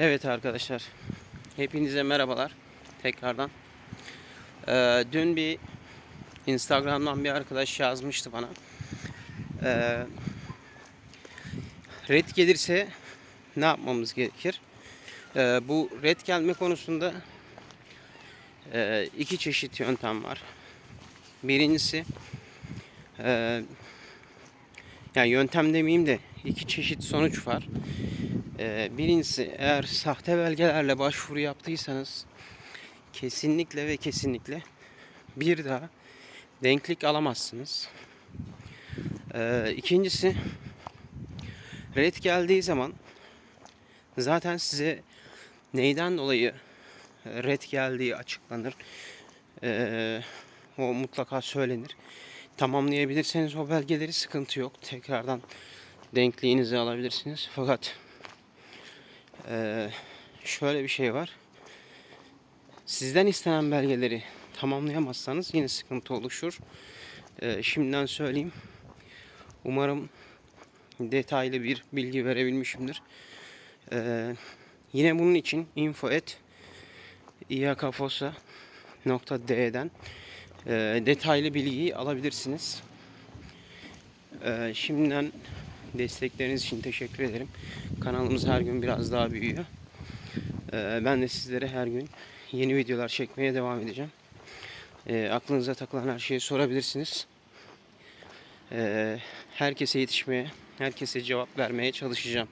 Evet arkadaşlar. Hepinize merhabalar. Tekrardan. Ee, dün bir Instagram'dan bir arkadaş yazmıştı bana. Ee, red gelirse ne yapmamız gerekir? Ee, bu red gelme konusunda e, iki çeşit yöntem var. Birincisi e, yani yöntem demeyeyim de iki çeşit sonuç var. Ee, birincisi eğer sahte belgelerle başvuru yaptıysanız kesinlikle ve kesinlikle bir daha denklik alamazsınız. Ee, ikincisi red geldiği zaman zaten size neyden dolayı red geldiği açıklanır. Ee, o mutlaka söylenir. Tamamlayabilirseniz o belgeleri sıkıntı yok. Tekrardan denkliğinizi alabilirsiniz. Fakat ee, şöyle bir şey var. Sizden istenen belgeleri tamamlayamazsanız yine sıkıntı oluşur. Ee, şimdiden söyleyeyim. Umarım detaylı bir bilgi verebilmişimdir. Ee, yine bunun için info et detaylı bilgiyi alabilirsiniz. Şimdiden destekleriniz için teşekkür ederim. Kanalımız her gün biraz daha büyüyor. Ee, ben de sizlere her gün yeni videolar çekmeye devam edeceğim. Ee, aklınıza takılan her şeyi sorabilirsiniz. Ee, herkese yetişmeye, herkese cevap vermeye çalışacağım.